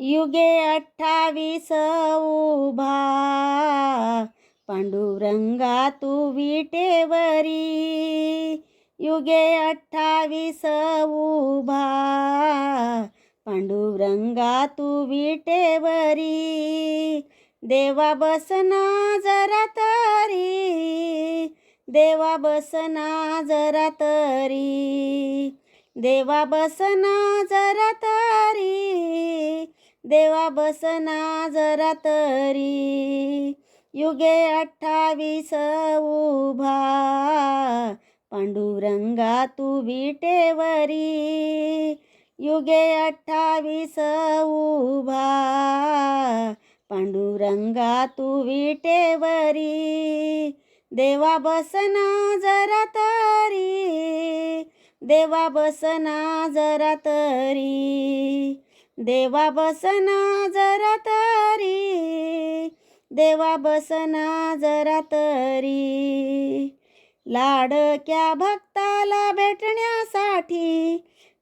युगे अठ्ठावीस उभा. पांडुरंगा तू विटेवरी. युगे अठ्ठावीस उभा. पांडुरंगा तू विटेवरी. देवा बसना जरा तरी. देवा बसना जरा तरी. देवा बसना जरा तरी देवा बसना जरा तरी. युगे अठ्ठावीस उभा. पांडुरंगा तू विटेवरी. युगे अठ्ठावीस उभा. पांडुरंगा तू विटेवरी. देवा बसना जरा तरी. देवा बसना जरा तरी. देवा बसना जरा तरी देवा बसना जरा तरी. लाडक्या भक्ताला भेटण्यासाठी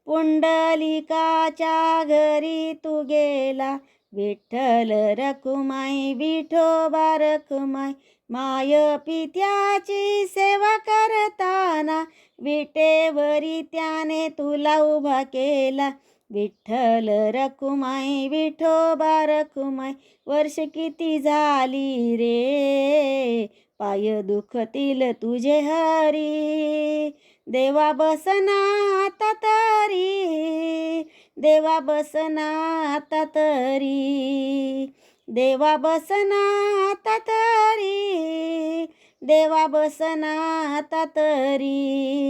पुंडलिकाच्या घरी तू गेला. विठ्ठल रखुमाई विठोबा रखुमाई माय पित्याची सेवा करताना विटेवरी त्याने तुला उभा केला. विठ्ठल रखुमाई विठोबा रखुमाई वर्ष किती झाली रे? पाय दुखतील तुझे हरी. देवा बसना आता तरी. देवा बसना आता तरी. देवा बसना आता तरी. देवा बसना आता तरी.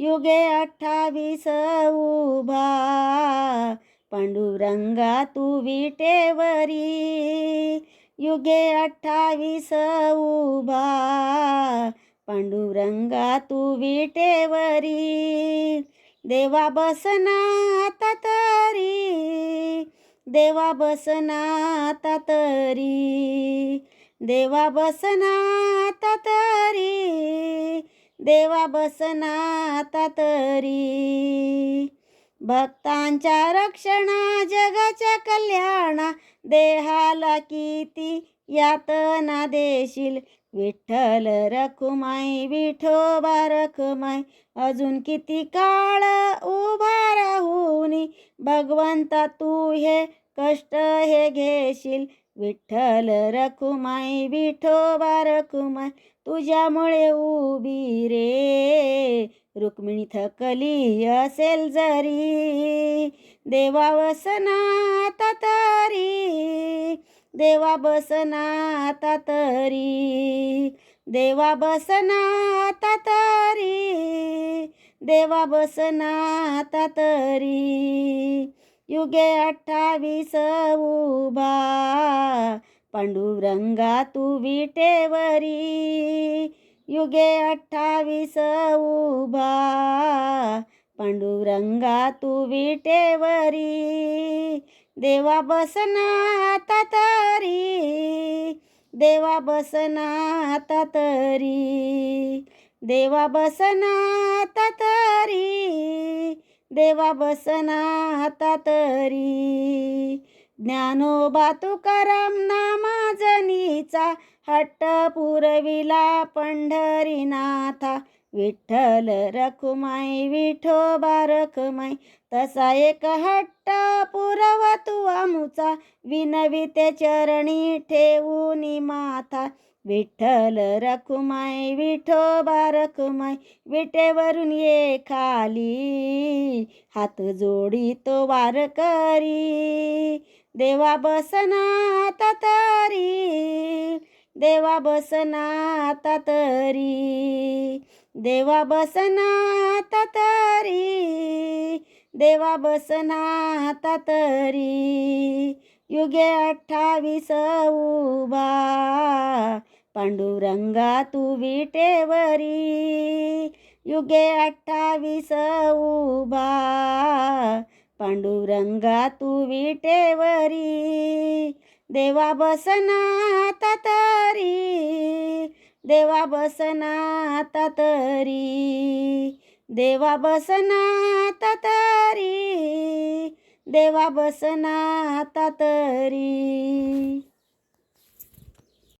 युगे अठ्ठावीस उभा पांडुरंगा तू विटेवरी. युगे अठ्ठावीस उभा पांडुरंगा तू विटेवरी. देवा बसना आता तरी देवा बसना आता तरी देवा बसना आता तरी. देवा बसना आता तरी भक्तांच्या रक्षणा जगाच्या कल्याणा देहाला किती यातना देशील. विठ्ठल रखुमाई विठोबा रखुमाई अजून किती काळ उभा राहुनी भगवंता तू हे कष्ट हे घेशील. विठ्ठल रखुमाई विठोबा रखुमाई तुझ्यामुळे उभी रे. रुक्मिणी थकली असेल जरी देवा वसना आता तरी देवा बसना आता तरी देवा बसना आता तरी देवा बसना आता तरी. युगे अठ्ठावीस उभा. पांडुरंगा तू विटेवरी. युगे अठ्ठावीस उभा. पांडुरंगा तू विटेवरी. देवा बसना आता तरी. देवा बसना आता तरी. देवा बसना आता तरी. देवा बसना आता तरी ज्ञानोबा तुकाराम नामाजनीचा हट्ट पुरविला पंढरीनाथा. विठ्ठल रखुमाई विठोबा रखुमाई तसा एक हट्ट पुरव तू आमुचा विनविते चरणी ठेवून माथा. विठ्ठल रखुमाई विठोबा रखुमाई विटेवरून ये खाली. हात जोडी तो वार करी. देवा बसना आता तरी. देवा बसना आता तरी. देवा बसना आता तरी. देवा बसना आता तरी. युगे अठ्ठावीस उभा. पांडुरंगा तू विटेवरी युगे अठ्ठावीस उभा. पांडुरंगा तू विटेवरी देवा बसना तरी देवा बसना तरी देवा बसना तरी देवा बसना तरी.